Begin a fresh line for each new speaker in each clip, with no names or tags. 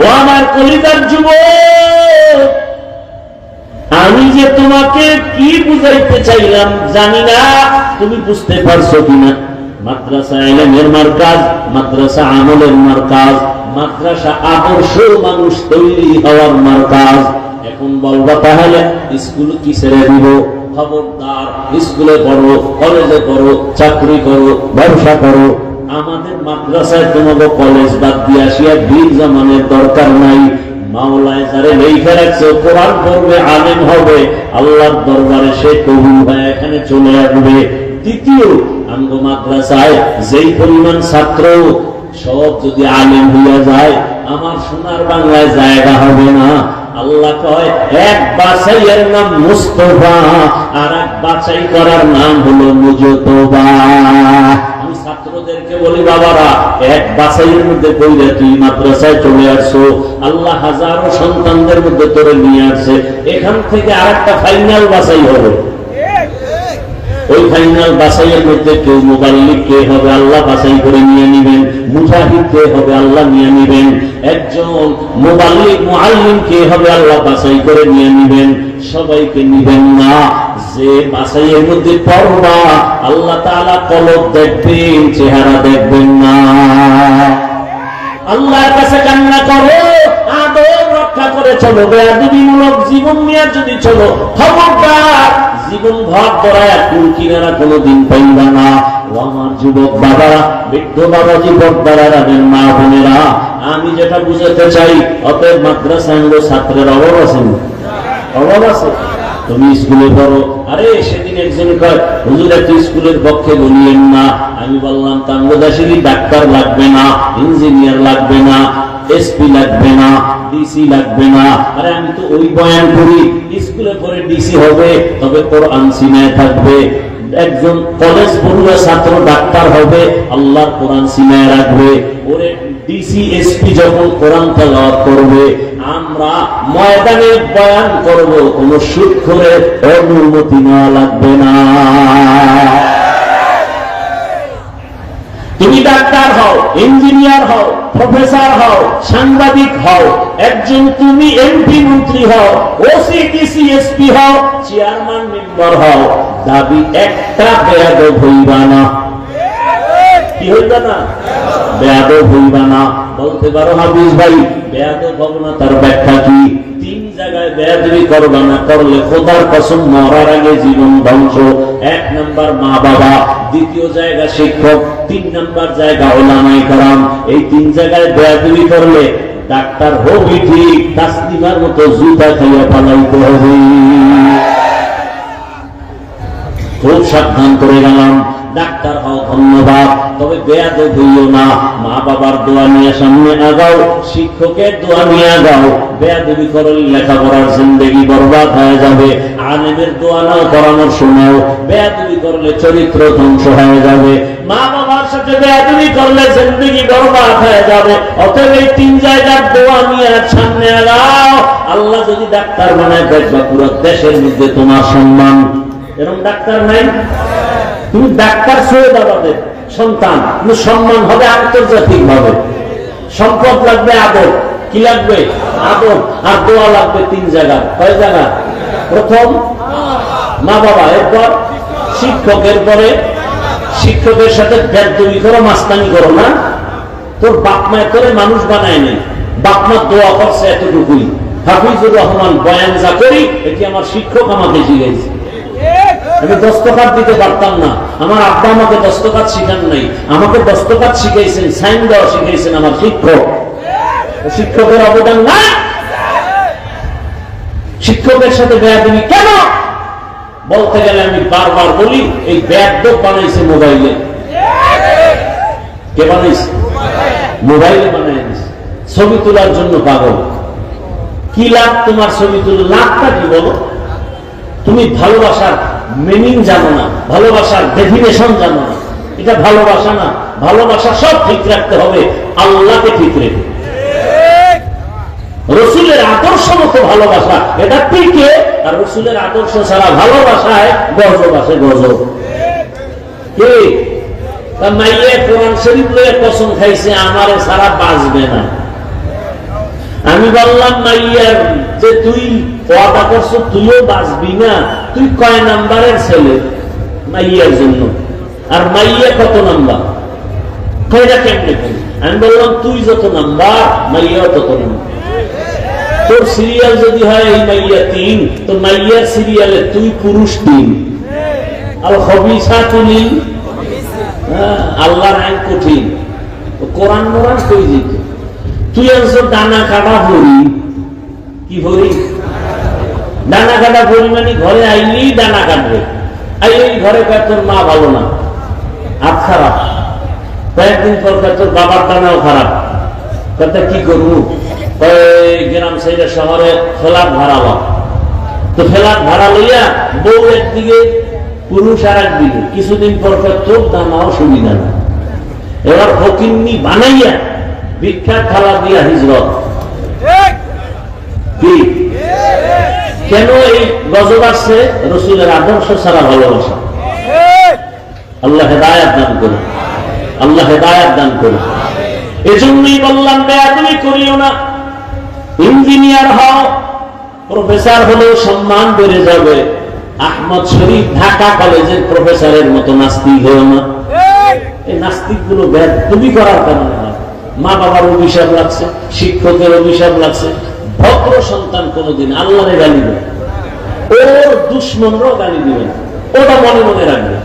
ও আমার কলিতার যুব আমি যে তোমাকে কি বুঝাইতে চাইলাম জানি না, তুমি বুঝতে পারছ কিনা? মাদ্রাসা এলেমের মার্কাজ, মাদ্রাসা আমলের মার্কাজ, মাদ্রাসা আদর্শ মানুষ তৈরি হওয়ার মার্কাজ। এখন বলবা তাহলে, স্কুল কি ছেড়ে দিব? খবরদার, স্কুলে পড়ো, কলেজে পড়ো, চাকরি করো, ব্যবসা করো। আমাদের মাদ্রাসায় তোমাকে কলেজ বাদ দিয়ে আসিয়া বীর জামানের দরকার নাই। মাওলায় যারে লেখা রাখছে, কোরআন পড়বে, আলেম হবে, আল্লাহর দরবারে সে কবুল হয়ে এখানে চলে আসবে। দ্বিতীয়, আঙ্গ মাদ্রাসায় যেই পরিমাণ ছাত্র, সব যদি আলেম হইয়া যায়, আমার সোনার বাংলায় জায়গা হবে না। আল্লাহ কয়, এক বাছাইয়ের নাম মুস্তফা, আর এক বাছাই করার নাম হলো মুজতবা। ছাত্রদেরকে বলি, বাবারা, এক বাছাইয়ের মধ্যে পড়লে তুই মাদ্রাসায় চলে আসছো। আল্লাহ হাজারো সন্তানদের মধ্যে তোরে নিয়ে আসছে। এখান থেকে আর একটা ফাইনাল বাছাই হবে। ওই ফাইনাল বাছাইয়ের মধ্যে কেউ মোবাল্লিক কে হবে, আল্লাহ বাছাই করে নিয়ে নিবেন। মুজাহিদ কে হবে, আল্লাহ নিয়ে নিবেন। একজন মোবাল্লিক মুআল্লিম কে হবে, আল্লাহ বাছাই করে নিয়ে নিবেন। সবাইকে নিবেন না। যে বাছাইয়ের মধ্যে পড়বা আল্লাহ তাআলা কলব দেখবেন, চেহারা দেখবেন না। আল্লাহর কাছে কান্না করো, আদর রক্ষা করে চলো। বেয়াদবিমূলক জীবন নিয়ে যদি চলো, খবরদার জীবন ভর করায় কুল কিনারা কোনোদিন পাইবা না। আমার যুবক বাবা, বৃদ্ধ বাবাজি পর্দারা রাখেন মা বোনেরা, আমি যেটা বুঝাতে চাই, অতএব মাদ্রাসা ছাত্রের অভাব আছে না? অভাব আছে? তুমি স্কুলে পড়ো। আরে, সেদিন একজন হুজুর, একটু স্কুলের পক্ষে বলিয়েন না। আমি বললাম তাঙ্গদাসিনী ডাক্তার লাগবে না, ইঞ্জিনিয়ার লাগবে না। এসপি লাগবে না ডিসি লাগবে না। আরে আমি তো ওই বয়ান করি, স্কুলে পড়ে ডিসি হবে, তবে কোরআন সিনায় থাকবে। একজন কলেজ পড়ুয়া ছাত্র ডাক্তার হবে আল্লাহর কোরআন সিনায় রাখবে। ওরে ডিসি এসপি যখন কোরআন তেলাওয়াত করবে, আমরা ময়দানে বয়ান করব, কোন সুদ করে অনুমতি নেওয়া লাগবে না। তুমি ডাক্তার হও ইঞ্জিনিয়ার হও প্রফেসর হও, সাংবাদিক হও, একজন তুমি এমপি মন্ত্রী হও ওসি ডিসি এসপি হও চেয়ারম্যান মেম্বার হও, দাবি একটা বেয়াদ হইবা না। কি হইবা না? বেয়াদ হইবা না। বলতে পারো হাফিজ ভাই বেয়াদ হব না, তার ব্যাখ্যা কি? তিন বেয়াদবি না, করলে খোদার কসম মরার আগে জীবন ধ্বংস। এক নাম্বার মা বাবা দ্বিতীয় জায়গা শিক্ষক, তিন নাম্বার জায়গা ওলামাই কারাম। এই তিন জায়গায় বেয়াদবি করলে ডাক্তার হবি ঠিক তাসলিমার মতো জুতা খাইয়া পালাইতে হবে। খুব সাবধান করে গেলাম। ডাক্তার হও, ধন্যবাদ। তবে বেয়াদ হইও না। মা বাবার দোয়া নিয়ে সামনে আগাও, শিক্ষকের দোয়া নিয়ে আগাও। বেয়াদবি করলে লেখাপড়ার জিন্দগি বরবাদ হয়ে যাবে। আলেমের দোয়া নাও, পরামর্শ নাও। বেয়াদবি করলে চরিত্র ধ্বংস হয়ে যাবে। মা বাবার সাথে বেয়াদবি করলে জিন্দগি বরবাদ হয়ে যাবে। অতএব এই তিন জায়গার দোয়া নিয়ে সামনে আগাও। আল্লাহ যদি ডাক্তার বানায়, দেখবা পুরো দেশের মধ্যে তোমার সম্মান। এরকম ডাক্তার নাই? তুমি ডাক্তার সৈয়দ সন্তান। সম্মান হবে আন্তর্জাতিক ভাবে সম্পদ লাগবে আদর। কি লাগবে? আদর। আর দোয়া লাগবে তিন জায়গা। কয় জায়গা? প্রথম, মা বাবা, এরপর শিক্ষকের পরে শিক্ষকের সাথে বেদবি করো, মাস্তানি করো না। তোর বাপ মায়ের করে মানুষ বানায় নেই। বাপ মার দোয়া করছে এতটুকুই। হাফিজুর রহমান বয়ান যা করি, এটি আমার শিক্ষক আমাকে শিখেছে আমি দস্তকাত দিতে পারতাম না। আমার আব্বা আমাকে দস্তকাত শিখান নাই। আমাকে দস্তকাত শিখাইছেন, সাইন দেওয়া শিখাইছেন আমার শিক্ষক। শিক্ষকের অবদান না? শিক্ষকের সাথে বেয়াদবি কেন? বলতে গেলে আমি বারবার বলি, এই ব্যাগ বানাইছে মোবাইলে। কে বানাইছে? মোবাইলে বানাই দিছে। ছবি তোলার জন্য পাগল। কি লাভ তোমার ছবি তুলে লাভটা কি বলো? তুমি ভালোবাসার মিনিং জানো না, ভালোবাসার ডেফিনেশন জানো না। এটা ভালোবাসা না, ভালোবাসা সব ঠিক রাখতে হবে, আল্লাহকে ঠিক রেখে। রসুলের আদর্শ মতো ভালোবাসা, এটা পিকে আর রসুলের আদর্শ ছাড়া ভালোবাসায় গজব আসে গজব। কে? মাইয়ে কোরআন শরীফ লয়ে কসম খাইছে, আমারে সারা বাঁচবে না। আমি বললাম মাইয়ার যে তুই ওয়াদা করছ তুইও বাঁচবি না। তুই কয় নাম্বারের ছেলে? মাইয়ার জন্য। আর মাইয়া কত নাম্বার? আমি বললাম, তুই যত নাম্বার, মাইয়াও তত নাম্বার। তোর সিরিয়াল যদি হয়, এই মাইয়া তিন। তো মাইয়ার সিরিয়ালে তুই পুরুষ তিন। আর হবিসা তুলি আল্লাহর আইন কঠিন। কোরআন মোরান তুই আনছো দানা কাটা ভরি কি ভরি দানা কাটা ভরি মানে ঘরে আইলেই দানা কাটবে। আইলেই ঘরে কয়, তোর মা ভালো না। হাত খারাপ। কয়েকদিন পর তোর বাবার দানাও খারাপ। কথা কি করব? গ্রাম সাইডের শহরে ফেলার ভাড়া লও। তো ফেলার ভাড়া লইয়া বউ একদিকে পুরুষ আর একদিকে কিছুদিন পর পর তোর দানাও সুবিধা না। এবার ফকিন্নি বানাইয়া বিখ্যাত খালা দিয়া হিজরত কি কেন এই গজব আসছে? রসুলের আদর্শ ছাড়া ভালোবাসা। আল্লাহ হেদায়াত দান করুন। আল্লাহ হেদায়াত দান করুন। এজন্যই বললাম, বেয়াদবি করিও না। ইঞ্জিনিয়ার হও, প্রফেসর হলেও সম্মান বেড়ে যাবে। আহমদ শরীফ ঢাকা কলেজের প্রফেসরের মতো নাস্তিক হয়েও না। এই নাস্তিকগুলো তুমি করার কারণে মা বাবার অভিশাপ লাগছে, শিক্ষকের অভিশাপ লাগছে। ভদ্র সন্তান কোনোদিন আল্লাহরে গালি দেবে ওর দুশ্মনরাও গালি দিবে ওটা মনে মনে রাখবে।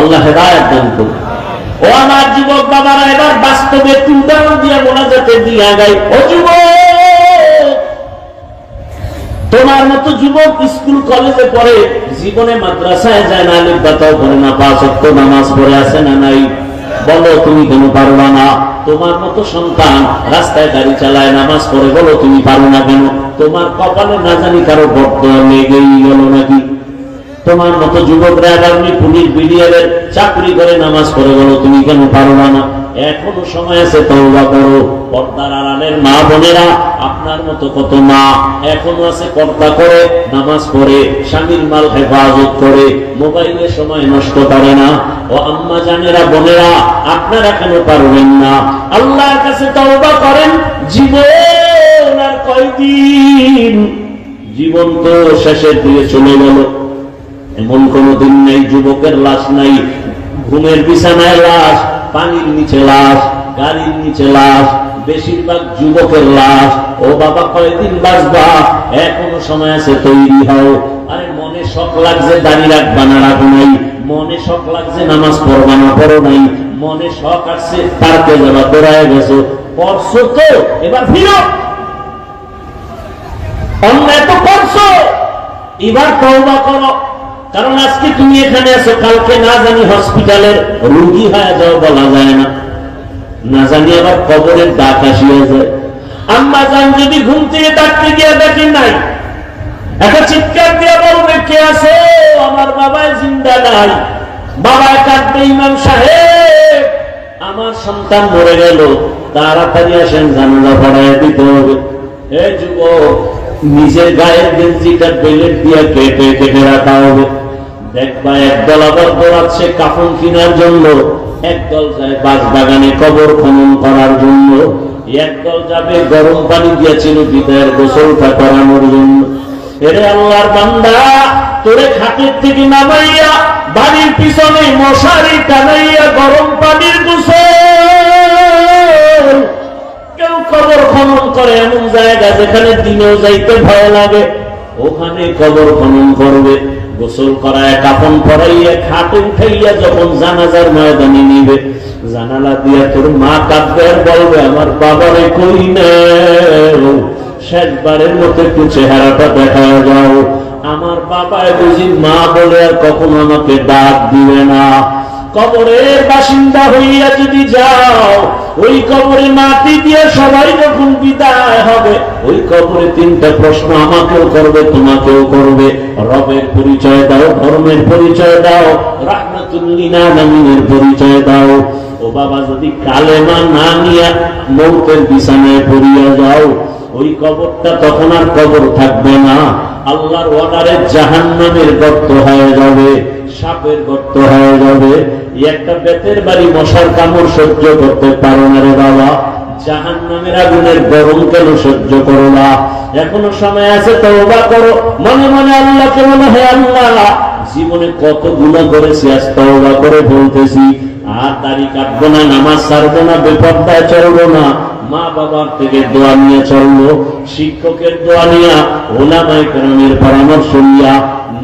আল্লাহ হেদায়ত দান করুন। ও আমার যুবক বাবারা, এবার বাস্তবে একটু দিয়ে মোনাজাতে ও তোমার মতো যুবক স্কুল, কলেজে পড়ে জীবনে মাদ্রাসায় যায় না, আলিফ বাতাও করে না, পাঁচ নামাজ পড়ে আছে না নাই। বলো, তুমি কেন পারবা না? তোমার মতো সন্তান রাস্তায় গাড়ি চালায়, নামাজ পড়ে, বলো তুমি পারো না কেন? তোমার কপালে না জানি কারও লেগেই গেল নাকি? তোমার মতো যুবকরা আগামী পুলিশ বিডিআর চাকরি করে নামাজ পড়ে, বলো তুমি কেন পারো না? এখনও সময় আছে, তওবা করো। পর্দার আড়ালের মা বোনেরা, আপনার মতো কত মা এখনও আছে, পর্দা করে, নামাজ পড়ে, স্বামীর মাল হেফাজত করে, মোবাইলে সময় নষ্ট করে না। ও আম্মা জানেরা, বোনেরা, আপনারা কেন পারবেন না? আল্লাহর কাছে তওবা করেন, জীবন আর কয়দিন? জীবন তো শেষের দিকে চলে গেল। এমন কোন দিন নেই, যুবকের লাশ নাই, ঘুমের বিছানায় লাশ পানির নিচে লাশ গাড়ির নিচে লাশ বেশিরভাগ যুবকের লাশ ও বাবা, কয়দিন বাঁচবা? এখনও সময় আছে, তৈরি হও। আরে মনে শখ লাগছে, দাড়ি রাখবা না রাখো নাই। মনে শখ লাগছে, নামাজ পড়বা না, পড়ো নাই। মনে শখ আসছে পার্কে যাবা দৌড়ায় গেছো। পড়ছো তো, এবার ফিরো। অন্যায় তো করছ। এবার তওবা করো। কারণ আজকে তুমি এখানে আছো, কালকে না জানি হসপিটালের রোগী হয়ে যাও বলা যায় না। না জানি আবার কবরের ডাক আসিয়া যায়। আম্মা জান যদি ঘুম থেকে ডাকতে গিয়ে দেখেন নাই একটা চিৎকার দিয়ে বলবে, কে আছে? আমার বাবায় জিন্দা নাই। বাবায় কাঁদবে ইমাম সাহেব। আমার সন্তান মরে গেল, তাড়াতাড়ি আসেন, জানালা পড়ায় দিতে হবে। হে যুবক, নিজের গায়ের গেঞ্জিটা বেলেট দিয়ে কেটে কেটে রাখা হবে। দেখবা একদল আবার দৌড়াচ্ছে কাফন কেনার জন্য। একদল যায় বাস বাগানে কবর খনন করার জন্য। একদল যাবে গরম পানি দিয়েছিল বিদায়ের গোসলটা করানোর জন্য। এরে আল্লাহর বান্দা, তোরে খাটের থেকে নামাইয়া, বাড়ির পিছনে মশারি টানাইয়া গরম পানির গোসল। কেউ কবর খনন করে এমন জায়গা যেখানে দিনেও যাইতে ভয় লাগে। ওখানে কবর খনন করবে, গোসল করায় কাপন পরাইয়া খাটে উঠাইয়া যখন জানাজার ময়দানে নিবে, জানালা দিয়া তোর মা কাঁদবে আর বলবে, আমার বাবারে কই না শেষবারের মতো একটু চেহারাটা দেখা যাও। আমার বাবায় বুঝি মা বলে আর কখনো আমাকে ডাক দিবে না। কবরের বাসিন্দা হইয়া যদি যাও, ওই কবরে মাটি দিয়ে সবাই যখন বিদায় হবে। ওই কবরে তিনটা প্রশ্ন আমাকেও করবে, তোমাকেও করবে। রবের পরিচয় দাও, ধর্মের পরিচয় দাও রাহমাতুল্লিনা পরিচয় দাও। ও বাবা, যদি কালেমা না নিয়া মৌতের বিছানায় পড়িয়া যাও, ওই কবরটা তখন আর কবর থাকবে না। আল্লাহর অর্ডারে জাহান্নামের গর্ত হয়ে যাবে, সাপের গর্ত হয়ে যাবে। একটা বেতের বাড়ি মশার কামড় সহ্য করতে পারো না রে বাবা। জাহান নামের আগুনের গরম কেন সহ্য করো না? এখনও সময় আছে, তওবা করো। মনে মনে আল্লাহকে মনে হয় আল্লাহ, জীবনে কত গুণা করেছি, আজ তওবা করে বলতেছি, আর দাড়ি কাটবো না, নামাজ ছাড়বো না, বেপর্দায় চলবো না। মা বাবার থেকে দোয়া নিয়ে চলবো, শিক্ষকের দোয়া নিয়া ওলামাই কেরামের পরামর্শ নিয়া,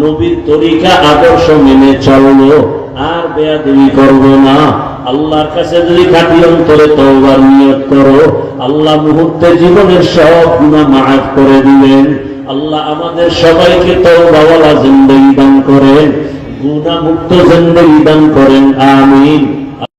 নবীর তরিকা, আদর্শ মেনে চলবো। আর বেয়াদবি করব না। আল্লাহর কাছে যদি খাটি অন্তরে তওবার নিয়ত করো, আল্লাহ মুহূর্তে জীবনের সব গুণা মাফ করে দিবেন। আল্লাহ আমাদের সবাইকে তওবাওয়ালা জিন্দগি দান করেন গুণা মুক্ত জিন্দগি দান করেন, আমিন।